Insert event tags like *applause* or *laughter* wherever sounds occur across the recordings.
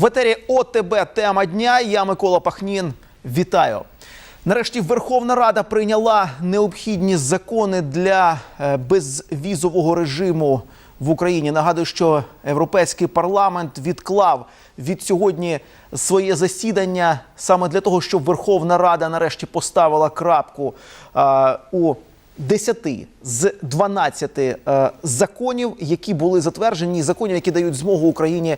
В етері ОТБ тема дня. Я Микола Пахнін. Вітаю. Нарешті Верховна Рада прийняла необхідні закони для е, безвізового режиму в Україні. Нагадую, що Європейський парламент відклав від сьогодні своє засідання саме для того, щоб Верховна Рада нарешті поставила крапку е, у 10 з 12 е, законів, які були затверджені, законів, які дають змогу Україні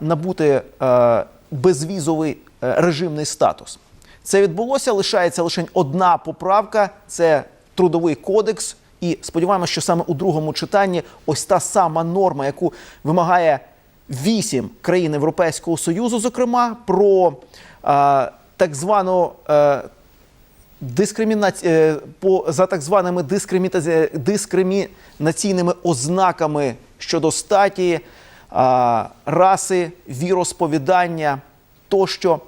набути е, безвізовий е, режимний статус. Це відбулося. Лишається лише одна поправка це трудовий кодекс. І сподіваємося, що саме у другому читанні ось та сама норма, яку вимагає вісім країн Європейського Союзу, зокрема, про е, так звану е, дискримінаці... е, по за так званими дискриміна... дискримінаційними ознаками щодо статі, а, раси, віросповідання тощо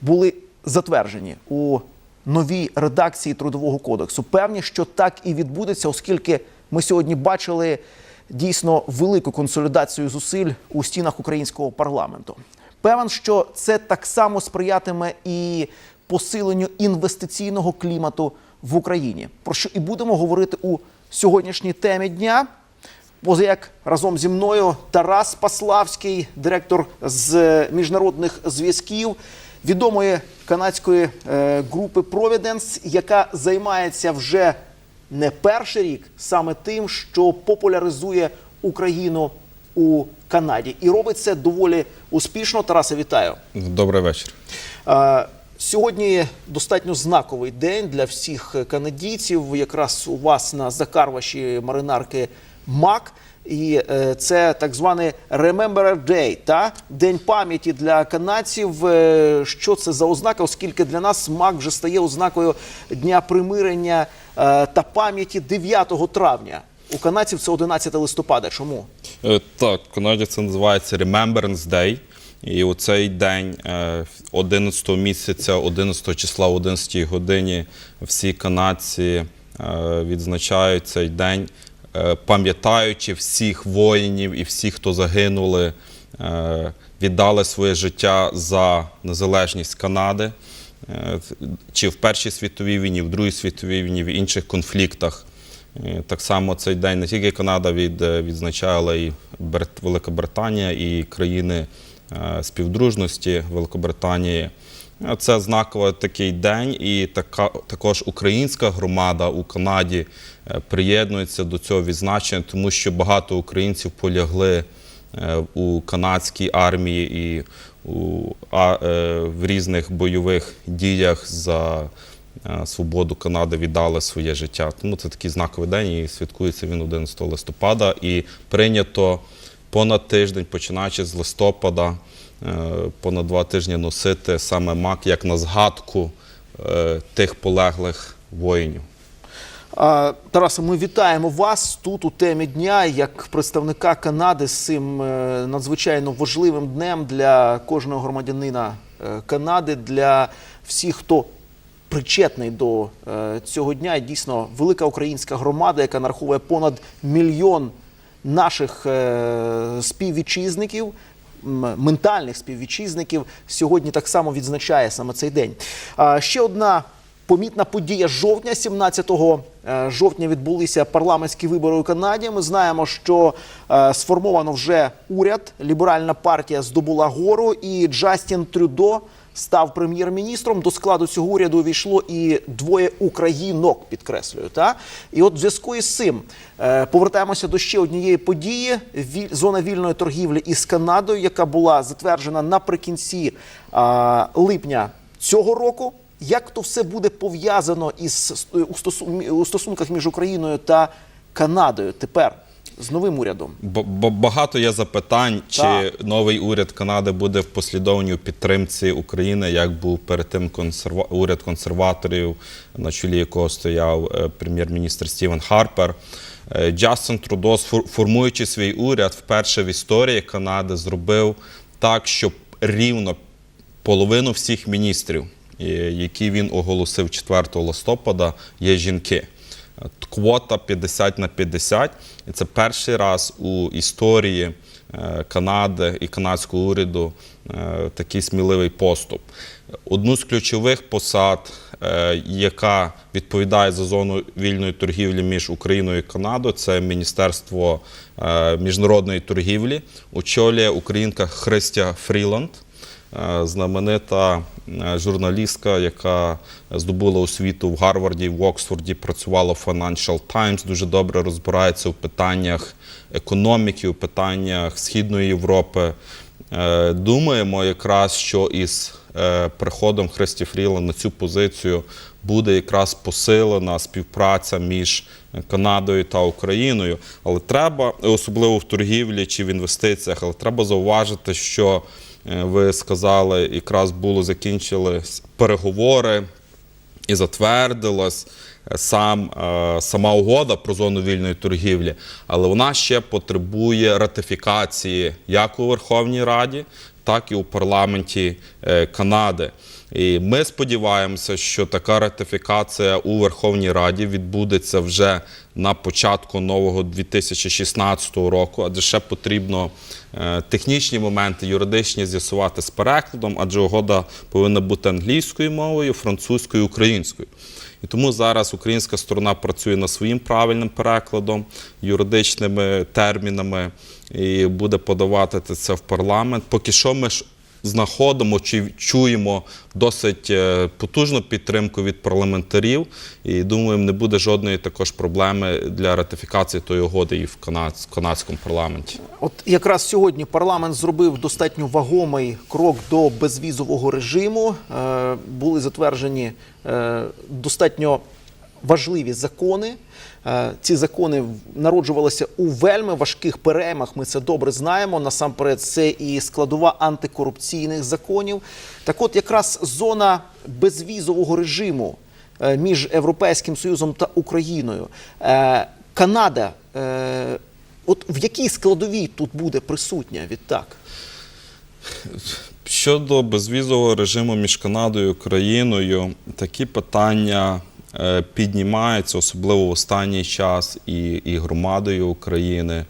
були затверджені у новій редакції трудового кодексу. Певні, що так і відбудеться, оскільки ми сьогодні бачили дійсно велику консолідацію зусиль у стінах українського парламенту. Певен, що це так само сприятиме і посиленню інвестиційного клімату в Україні, про що і будемо говорити у сьогоднішній темі дня. Поза як разом зі мною Тарас Паславський, директор з міжнародних зв'язків відомої канадської е, групи Providence, яка займається вже не перший рік саме тим, що популяризує Україну у Канаді, і робить це доволі успішно. Тараса, вітаю. Добрий вечір. Сьогодні достатньо знаковий день для всіх канадійців. Якраз у вас на закарваші маринарки МАК. І е, це так званий Remember Day, та день пам'яті для канадців. Е, Що це за ознака? Оскільки для нас МАК вже стає ознакою дня примирення е, та пам'яті 9 травня. У канадців це 11 листопада. Чому? Так, в Канаді це називається Remembrance Day. І у цей день, е, 11 місяця, 11 числа, о 11 годині, всі канадці е, відзначають цей день, е, пам'ятаючи всіх воїнів і всіх, хто загинули, е, віддали своє життя за незалежність Канади. Е, Чи в Першій світовій війні, в Другій світовій війні, в інших конфліктах. Е, Так само цей день не тільки Канада від, е, відзначає, але й Велика Британія і країни е, співдружності Великобританії. Е, Це знаковий такий день, і така, також українська громада у Канаді е, приєднується до цього відзначення, тому що багато українців полягли е, у канадській армії і у, а, е, в різних бойових діях за е, свободу Канади віддали своє життя. Тому це такий знаковий день і святкується він 11 листопада. І прийнято понад тиждень, починаючи з листопада, е, понад два тижні носити саме мак як на згадку е, тих полеглих воїнів. А, Тарасе, ми вітаємо вас тут у темі дня як представника Канади з цим е, надзвичайно важливим днем для кожного громадянина Канади, для всіх, хто причетний до цього дня. І Дійсно, велика українська громада, яка нараховує понад мільйон наших е, співвітчизників. Ментальних співвітчизників сьогодні так само відзначає саме цей день. Ще одна помітна подія жовтня. 17 е, жовтня відбулися парламентські вибори у Канаді. Ми знаємо, що е, сформовано вже уряд. Ліберальна партія здобула гору, і Джастін Трюдо став прем'єр-міністром. До складу цього уряду увійшло і двоє українок, підкреслюю. Та? І от в зв'язку із цим е, повертаємося до ще однієї події: зона вільної торгівлі із Канадою, яка була затверджена наприкінці е, липня цього року. Як то все буде пов'язано із у у стосунках між Україною та Канадою тепер з новим урядом? Б- б- Багато є запитань, чи Так. новий уряд Канади буде в послідовній підтримці України, як був перед тим консерва... уряд консерваторів, на чолі якого стояв е, прем'єр-міністр Стівен Харпер. Е, Джастін Трудо, сфор- формуючи свій уряд, вперше в історії Канади зробив так, щоб рівно половину всіх міністрів, е, які він оголосив 4 листопада, є жінки. Квота 50 на 50. І це перший раз у історії е, Канади і канадського уряду е, такий сміливий поступ. Одну з ключових посад, е, яка відповідає за зону вільної торгівлі між Україною і Канадою, це Міністерство міжнародної торгівлі. Очолює українка Христя Фріланд. Е, знаменита е, журналістка, яка здобула освіту в Гарварді, в Оксфорді, працювала в Financial Times, дуже добре розбирається в питаннях економіки, у питаннях Східної Європи. Е, Думаємо якраз, що із приходом Христі Фріла на цю позицію буде якраз посилена співпраця між Канадою та Україною. Але треба, особливо в торгівлі чи в інвестиціях, але треба зауважити, що ви сказали, якраз було закінчили переговори і затвердилась е, сам, е, сама угода про зону вільної торгівлі, але вона ще потребує ратифікації як у Верховній Раді, так і у парламенті е, Канади. І ми сподіваємося, що така ратифікація у Верховній Раді відбудеться вже на початку нового 2016 року, адже ще потрібно е, технічні моменти, юридичні з'ясувати з перекладом, адже угода повинна бути англійською мовою, французькою, українською. І тому зараз українська сторона працює над своїм правильним перекладом, юридичними термінами і буде подавати це в парламент. Поки що ми ж знаходимо чи чуємо досить е, потужну підтримку від парламентарів, і думаємо, не буде жодної також проблеми для ратифікації тої угоди і в канад- канадському парламенті. От якраз сьогодні парламент зробив достатньо вагомий крок до безвізового режиму. Е, були затверджені е, достатньо важливі закони. Е, ці закони народжувалися у вельми важких переймах. Ми це добре знаємо. Насамперед, це і складова антикорупційних законів. Так, от, якраз зона безвізового режиму е, між Європейським Союзом та Україною. Е, Канада. От в якій складовій тут буде присутня відтак? Щодо безвізового режиму між Канадою і Україною, такі питання піднімаються, особливо в останній час, і, і громадою України. Е,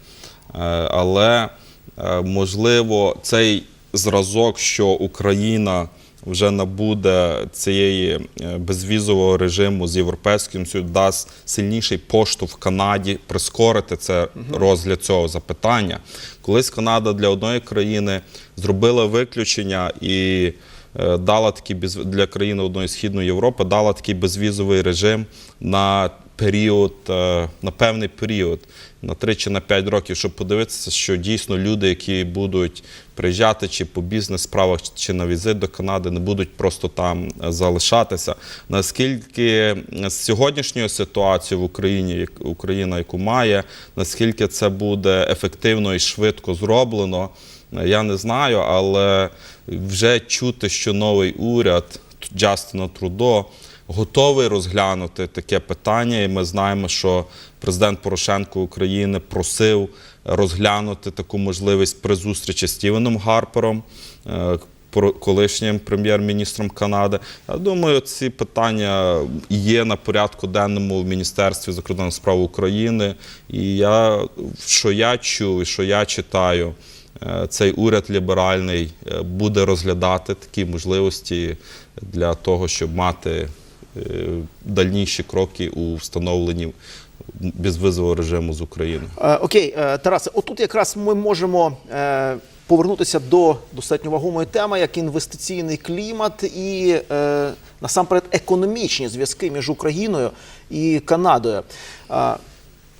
але е, можливо цей зразок, що Україна вже набуде цієї е, безвізового режиму з європейським Союзом, дасть сильніший поштовх Канаді прискорити це розгляд цього запитання. Колись Канада для одної країни зробила виключення і е, дала такий для країни одної східної Європи, дала такий безвізовий режим на період, е, на певний період, на 3 чи на 5 років, щоб подивитися, що дійсно люди, які будуть приїжджати чи по бізнес-справах, чи на візит до Канади, не будуть просто там е, залишатися. Наскільки з сьогоднішньою ситуацією в Україні, Україна, яку має, наскільки це буде ефективно і швидко зроблено, е, я не знаю, але вже чути, що новий уряд Джастина Трудо готовий розглянути таке питання, і ми знаємо, що президент Порошенко України просив розглянути таку можливість при зустрічі з Стівеном Гарпером. е, Колишнім прем'єр-міністром Канади. Я думаю, ці питання є на порядку денному в Міністерстві закордонних справ України. І я, що я чув, і що я читаю, цей уряд ліберальний е, буде розглядати такі можливості для того, щоб мати е, дальніші кроки у встановленні безвизового режиму з України. Е, окей, е, Тарасе, отут якраз ми можемо е, повернутися до достатньо вагомої теми, як інвестиційний клімат і е, насамперед економічні зв'язки між Україною і Канадою.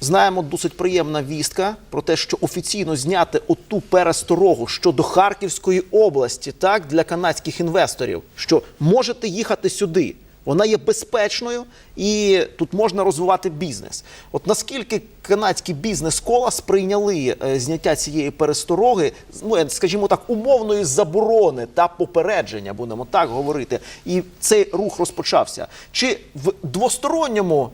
Знаємо досить приємна вістка про те, що офіційно зняти оту пересторогу щодо Харківської області, так для канадських інвесторів, що можете їхати сюди. Вона є безпечною і тут можна розвивати бізнес. От наскільки канадські бізнес-кола сприйняли е, зняття цієї перестороги, ну е, скажімо так, умовної заборони та попередження, будемо так говорити, і цей рух розпочався. Чи в двосторонньому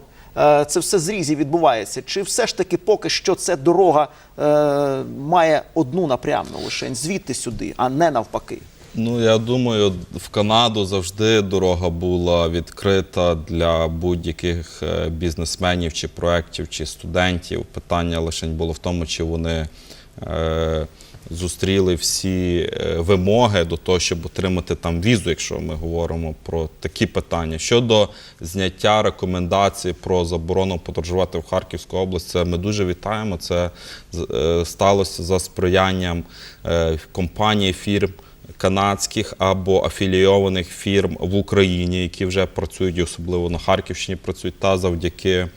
це все зрізі відбувається? Чи все ж таки поки що ця дорога е, має одну напрямну лише звідти сюди, а не навпаки? Ну, я думаю, в Канаду завжди дорога була відкрита для будь-яких е, бізнесменів чи проєктів, чи студентів. Питання лише було в тому, чи вони е, зустріли всі е, вимоги до того, щоб отримати там візу, якщо ми говоримо про такі питання. Щодо зняття рекомендацій про заборону подорожувати в Харківську область, це ми дуже вітаємо. Це е, сталося за сприянням е, компаній, фірм канадських або афілійованих фірм в Україні, які вже працюють, особливо на Харківщині працюють, та завдяки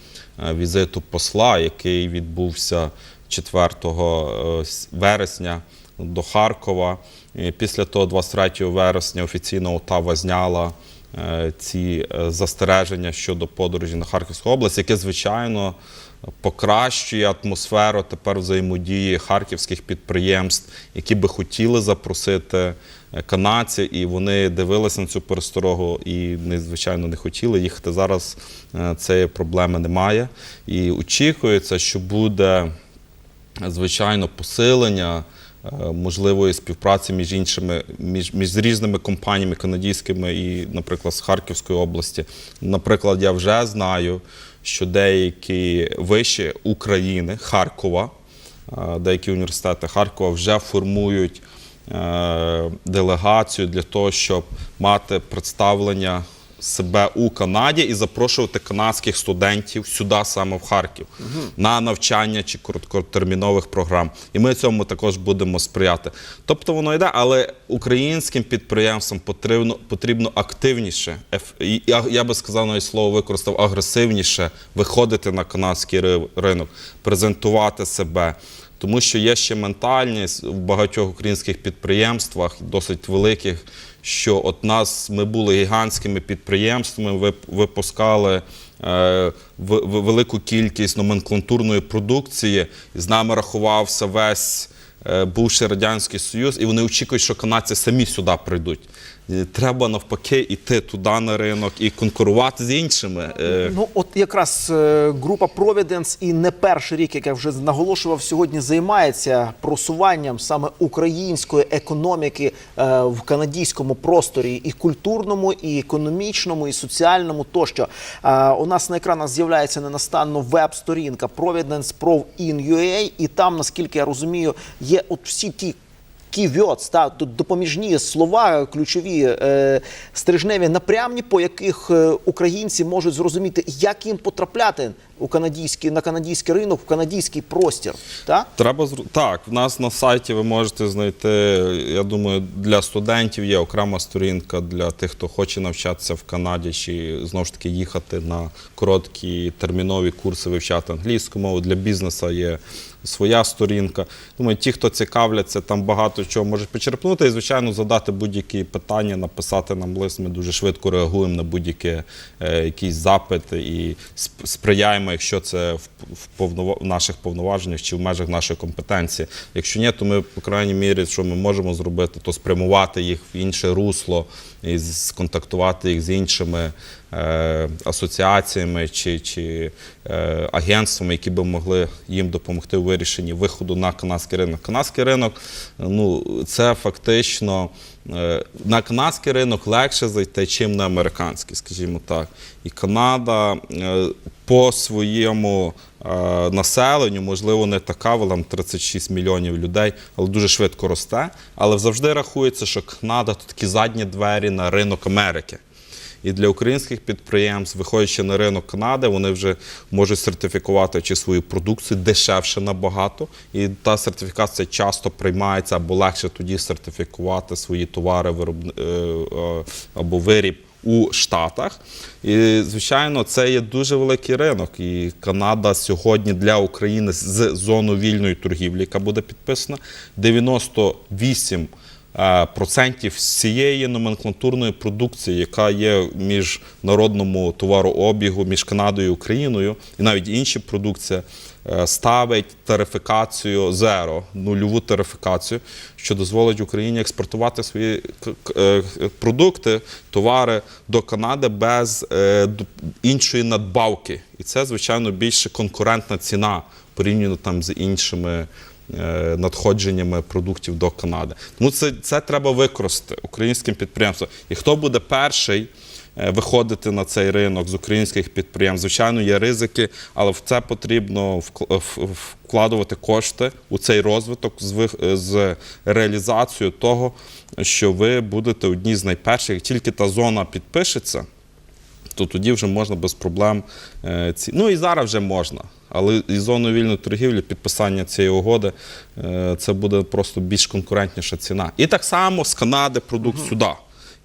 візиту посла, який відбувся 4 е, вересня до Харкова. І після того, 23 вересня, офіційно Отава зняла е, ці е, застереження щодо подорожі на Харківську область, яке, звичайно, покращує атмосферу тепер взаємодії харківських підприємств, які би хотіли запросити канадців, і вони дивилися на цю пересторогу і звичайно не хотіли їхати. Зараз цієї проблеми немає. І очікується, що буде звичайно посилення е, можливої співпраці між іншими, між, між різними компаніями канадськими і, наприклад, з Харківської області. Наприклад, я вже знаю, що деякі виші України, Харкова, е, деякі університети Харкова вже формують е, делегацію для того, щоб мати представлення себе у Канаді і запрошувати канадських студентів сюди саме в Харків на навчання чи короткотермінових програм. І ми цьому також будемо сприяти. Тобто воно йде, але українським підприємствам потрібно, потрібно активніше, я, би сказав навіть слово використав агресивніше виходити на канадський ри- ринок, презентувати себе. Тому що є ще ментальність в багатьох українських підприємствах, досить великих, що от нас ми були гігантськими підприємствами, вип- випускали е, велику кількість номенклатурної продукції, з нами рахувався весь бувший Радянський Союз, і вони очікують, що канадці самі сюди прийдуть. Треба навпаки йти туди на ринок і конкурувати з іншими. е, Ну, от якраз е, група Providence і не перший рік, як я вже наголошував, сьогодні займається просуванням саме української економіки е, в канадському просторі, і культурному, і економічному, і соціальному тощо. Е, у нас на екранах з'являється ненастанно веб-сторінка Providence Pro in UA, і там, наскільки я розумію, от всі ті ківьоц, та допоміжні слова, ключові е, стрижневі напрямні, по яких е, українці можуть зрозуміти, як їм потрапляти у канадський на канадський ринок, в канадський простір. Та? Треба так. В нас на сайті ви можете знайти. Я думаю, для студентів є окрема сторінка для тих, хто хоче навчатися в Канаді, чи знову ж таки їхати на короткі термінові курси, вивчати англійську мову. Для бізнесу є своя сторінка. Думаю, ті, хто цікавляться, там багато чого можуть почерпнути. І, звичайно, задати будь-які питання, написати нам лист. Ми дуже швидко реагуємо на будь-які е, якісь запити і сп- сприяємо, якщо це в, в, повнова- наших повноваженнях чи в межах нашої компетенції. Якщо ні, то ми, по крайній мірі, що ми можемо зробити, то спрямувати їх в інше русло і сконтактувати їх з іншими асоціаціями чи, чи е, агентствами, які би могли їм допомогти у вирішенні виходу на канадський ринок. Канадський ринок ну, це фактично е, на канадський ринок легше зайти, чим на американський, скажімо так. І Канада е, по своєму е, населенню, можливо, не така, там 36 мільйонів людей, але дуже швидко росте. Але завжди рахується, що Канада то такі задні двері на ринок Америки. І для українських підприємств, виходячи на ринок Канади, вони вже можуть сертифікувати чи свою продукцію дешевше набагато. І та сертифікація часто приймається або легше тоді сертифікувати свої товари е, е, або виріб у Штатах. І, звичайно, це є дуже великий ринок. І Канада сьогодні для України з зону вільної торгівлі, яка буде підписана, 98 е, процентів всієї номенклатурної продукції, яка є в міжнародному товарообігу між Канадою і Україною, і навіть інші продукції, е, ставить тарифікацію зеро, нульову тарифікацію, що дозволить Україні експортувати свої е, продукти, товари до Канади без е, іншої надбавки. І це, звичайно, більше конкурентна ціна порівняно там з іншими е, надходженнями продуктів до Канади. Тому це, це треба використати українським підприємствам. І хто буде перший? е, Виходити на цей ринок з українських підприємств. Звичайно, є ризики, але в це потрібно вкладувати кошти у цей розвиток з реалізацією того, що ви будете одні з найперших. Як тільки та зона підпишеться, то тоді вже можна без проблем е, ці. Ну і зараз вже можна. Але і зоною вільної торгівлі, підписання цієї угоди, е, це буде просто більш конкурентніша ціна. І так само з Канади продукт сюди,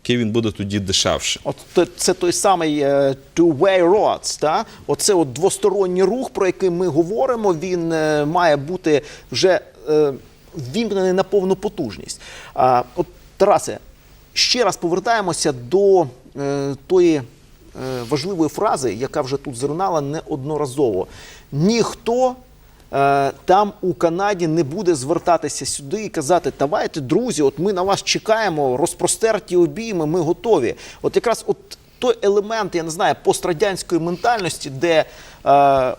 який він буде тоді дешевше. От це той самий е, two-way roads, та? Оце от двосторонній рух, про який ми говоримо, він е, має бути вже ввімкнений на повну потужність. А, от, Тарасе, ще раз повертаємося до тої важливої фрази, яка вже тут зринала неодноразово. Ніхто е, там у Канаді не буде звертатися сюди і казати: давайте, друзі, от ми на вас чекаємо, розпростерті обійми, ми готові. От якраз от той елемент, я не знаю, пострадянської ментальності, де, е,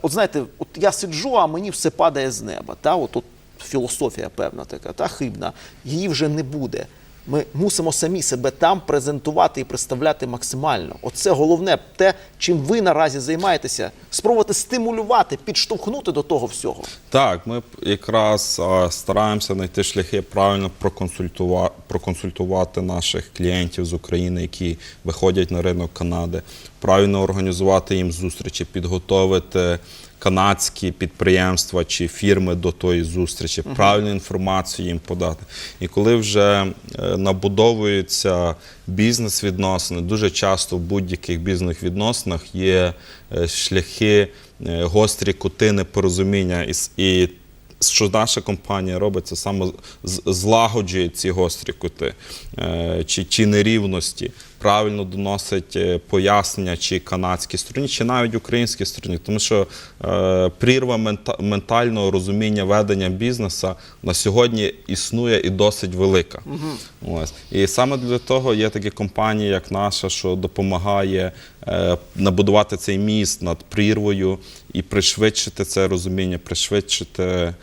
от знаєте, от я сиджу, а мені все падає з неба. Та? От, от філософія певна така, та хибна, її вже не буде. Ми мусимо самі себе там презентувати і представляти максимально. Оце головне, те, чим ви наразі займаєтеся, спробувати стимулювати, підштовхнути до того всього. Так, ми якраз а, стараємося знайти шляхи правильно проконсультувати, проконсультувати наших клієнтів з України, які виходять на ринок Канади, правильно організувати їм зустрічі, підготовити канадські підприємства чи фірми до тої зустрічі, правильну інформацію їм подати. І коли вже е, набудовуються бізнес-відносини, дуже часто в будь-яких бізнес-відносинах є е, шляхи е, гострі кути непорозуміння. І, що наша компанія робить, це саме злагоджує ці гострі кути чи, чи нерівності, правильно доносить е, пояснення чи канадській стороні, чи навіть українській стороні. Тому що е, прірва мента- ментального розуміння ведення бізнесу на сьогодні існує і досить велика. Ось. І саме для того є такі компанії, як наша, що допомагає е, набудувати цей міст над прірвою і пришвидшити це розуміння, пришвидшити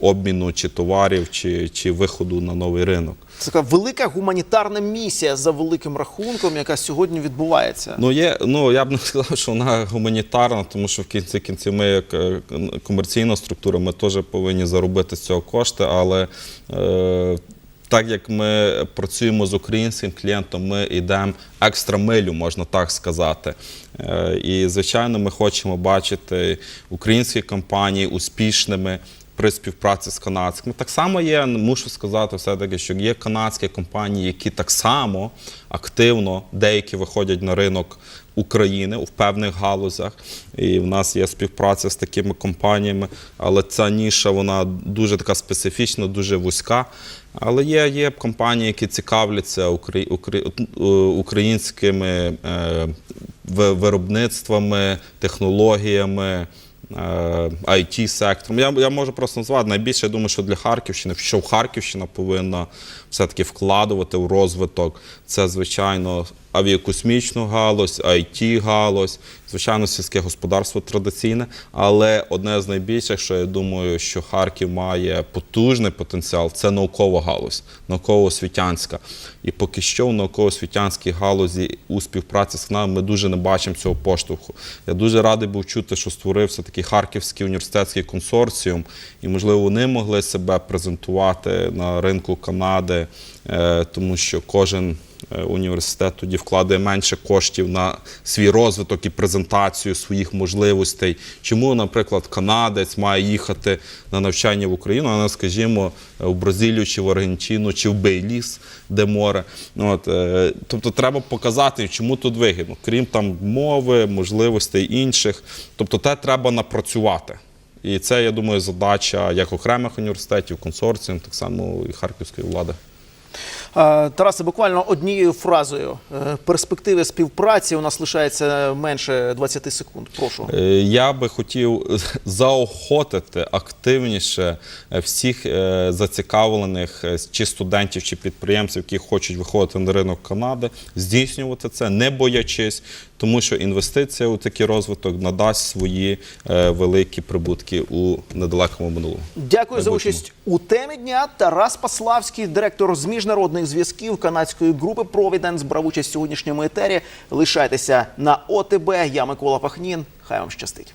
обміну чи товарів, чи, чи виходу на новий ринок. Це така велика гуманітарна місія за великим рахунком, яка сьогодні відбувається. Ну, є, ну я б не сказав, що вона гуманітарна, тому що в кінці кінців ми, як е, комерційна структура, ми теж повинні заробити з цього кошти, але е, так як ми працюємо з українським клієнтом, ми йдемо екстра милю, можна так сказати. Е, і, звичайно, ми хочемо бачити українські компанії успішними. При співпраці з канадськими так само є, мушу сказати, все-таки, що є канадські компанії, які так само активно деякі виходять на ринок України у певних галузях. І в нас є співпраця з такими компаніями, але ця ніша вона дуже така специфічна, дуже вузька. Але є, є компанії, які цікавляться е, українськими е, виробництвами, технологіями. It сектором. Я, я можу просто назвати найбільше, я думаю, що для Харківщини, що Харківщина повинна все-таки вкладувати в розвиток. Це, звичайно, авіакосмічну галузь, it галузь, звичайно, сільське господарство традиційне. Але одне з найбільших, що я думаю, що Харків має потужний потенціал, це наукова галузь, науково-освітянська. І поки що в науково-освітянській галузі у співпраці з нами ми дуже не бачимо цього поштовху. Я дуже радий був чути, що створився такий Харківський університетський консорціум, і, можливо, вони могли себе презентувати на ринку Канади, е, тому що кожен університет тоді вкладає менше коштів на свій розвиток і презентацію своїх можливостей. Чому, наприклад, канадець має їхати на навчання в Україну, а не, скажімо, в Бразилію чи в Аргентину, чи в Бейліс, де море. От, е, тобто треба показати, чому тут вигідно, крім там мови, можливостей інших. Тобто, те треба напрацювати. І це, я думаю, задача як окремих університетів, консорціум, так само і харківської влади. Е, Тарасе, буквально однією фразою. Е, Перспективи співпраці у нас лишається менше 20 секунд. Прошу. Е, Я би хотів *laughs* заохотити активніше всіх зацікавлених чи студентів, чи підприємців, які хочуть виходити на ринок Канади, здійснювати це, не боячись, тому що інвестиція у такий розвиток надасть свої е, великі прибутки у недалекому минулому. Дякую за участь у темі дня. Тарас Паславський, директор з міжнародних зв'язків канадської групи Провіденс, брав участь в сьогоднішньому етері. Лишайтеся на ОТБ. Я Микола Пахнін. Хай вам щастить.